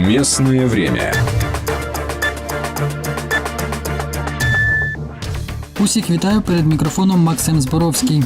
Местное время. Усіх вітаю перед мікрофоном Максим Зборовський.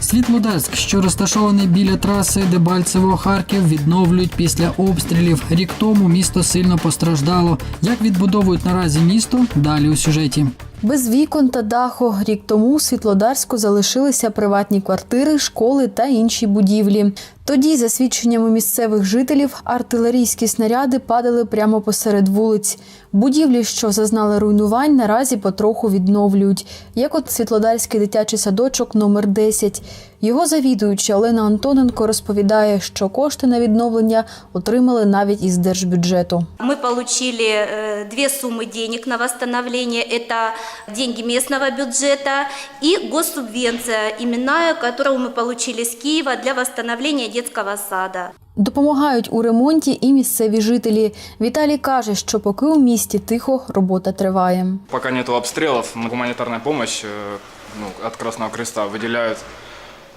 Світлодарськ, що розташований біля траси Дебальцево Харків, відновлюють після обстрілів. Рік тому місто сильно постраждало. Як відбудовують наразі місто? Далі у сюжеті. Без вікон та даху рік тому у Світлодарську залишилися приватні квартири, школи та інші будівлі. Тоді, за свідченнями місцевих жителів, артилерійські снаряди падали прямо посеред вулиць. Будівлі, що зазнали руйнувань, наразі потроху відновлюють, як от Світлодарський дитячий садочок номер 10. Його завідуюча Олена Антоненко розповідає, що кошти на відновлення отримали навіть із держбюджету. Мы получили э, две суммы денег на восстановление. Это деньги местного бюджета и госсубвенция, именная, которую мы получили с Киева для восстановления детского сада. Допомагають у ремонті і місцеві жителі. Віталій каже, що поки у місті тихо, робота триває. Пока нету обстрелов, гуманитарная помощь э, ну, от Красного Креста выделяют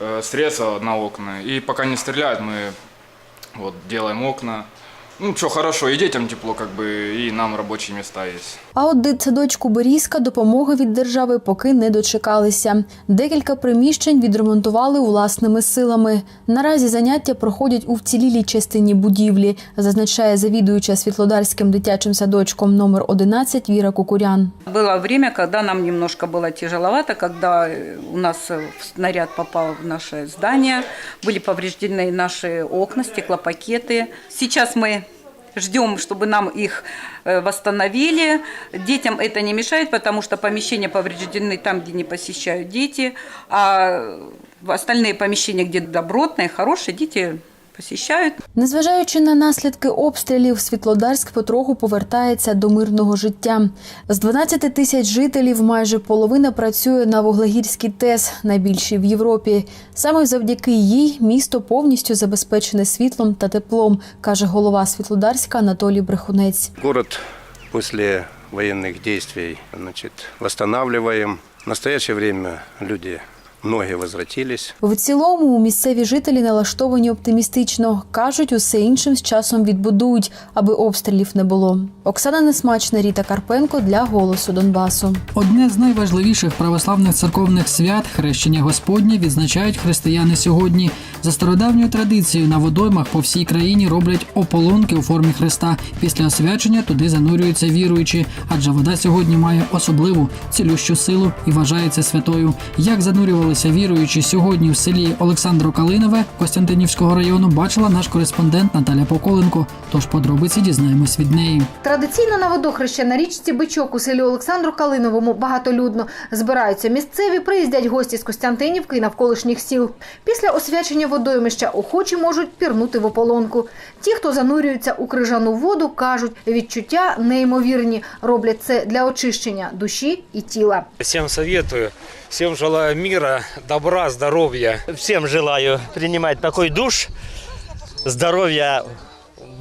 э, средства на окна. И пока не стреляют, мы вот, делаем окна. Ну, что, хорошо, и детям тепло, как бы, и нам рабочие места есть. А от дитсадочку Берізка допомоги від держави поки не дочекалися. Декілька приміщень відремонтували власними силами. Наразі заняття проходять у вцілілій частині будівлі, зазначає завідуюча Світлодарським дитячим садочком номер 11 Віра Кукурян. Было время, когда нам немножко было тяжеловато, когда э, у нас э, снаряд попал в наше здание, были повреждены наши окна, стеклопакеты. Сейчас мы ждем, чтобы нам их э, восстановили. Детям это не мешает, потому что помещения повреждены там, где не посещают дети, а в остальные помещения, где добротные, хорошие, дети посещают. Незважаючи на наслідки обстрілів, Світлодарськ потроху повертається до мирного життя. З 12 тисяч жителів майже половина працює на Вуглегірській ТЕС, найбільшій в Європі. Саме завдяки їй місто повністю забезпечене світлом та теплом, каже голова Світлодарська Анатолій Брехунець. Город после военных действий значит, восстанавливаем. В настоящее время люди, многие возвратились. В цілому місцеві жителі налаштовані оптимістично. кажуть, усе іншим з часом відбудують, аби обстрілів не було. Оксана Несмачна, Ріта Карпенко для голосу Донбасу. Одне з найважливіших православних церковних свят хрещення Господнє відзначають християни сьогодні. За стародавньою традицією на водоймах по всій країні роблять ополонки у формі хреста. Після освячення туди занурюються віруючі, адже вода сьогодні має особливу цілющу силу і вважається святою. Як занурювалися віруючі сьогодні в селі Олександро Калинове Костянтинівського району, бачила наш кореспондент Наталя Поколенко. Тож подробиці дізнаємось від неї. Традиційно на водохреща на річці Бичок у селі Олександру Калиновому багатолюдно збираються місцеві, приїздять гості з Костянтинівки і навколишніх сіл. Після освячення водоймища охочі можуть пірнути в ополонку. Ті, хто занурюються у крижану воду, кажуть, відчуття неймовірні. Роблять це для очищення душі і тіла. Всем советую, всем желаю мира, добра, здоровья. Всем желаю принимать такой душ. Здоровье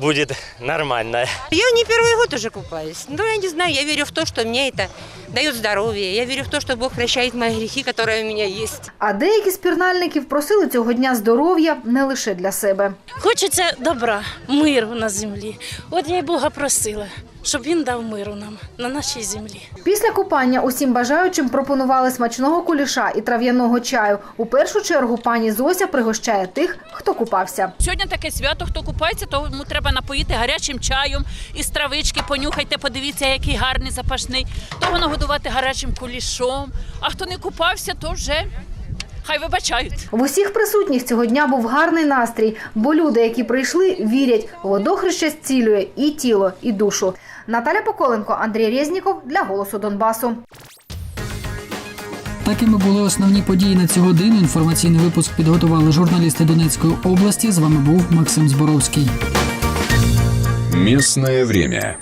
будет нормальное. Я не первый год уже купаюсь. Ну, я не знаю, я верю в то, что мне это дает здоровье. Я верю в то, что Бог прощает мои грехи, которые у меня есть. А деякі з пірнальників просили цього дня здоров'я не лише для себе. Хочеться добра, миру на землі. От я й Бога просила, щоб він дав миру нам на нашій землі. Після купання усім бажаючим пропонували смачного куліша і трав'яного чаю. У першу чергу пані Зося пригощає тих, хто купався. Сьогодні таке свято, хто купається, то йому треба напоїти гарячим чаєм із травички. Понюхайте, подивіться, який гарний запашний. То воно годувати гарячим кулішом. А хто не купався, то вже хай вибачають. В усіх присутніх цього дня був гарний настрій, бо люди, які прийшли, вірять, водохреще зцілює і тіло, і душу. Наталя Поколенко, Андрій Резніков для голосу Донбасу. Такими були основні події на цю годину. Інформаційний випуск підготували журналісти Донецької області. З вами був Максим Зборовський. Местное время.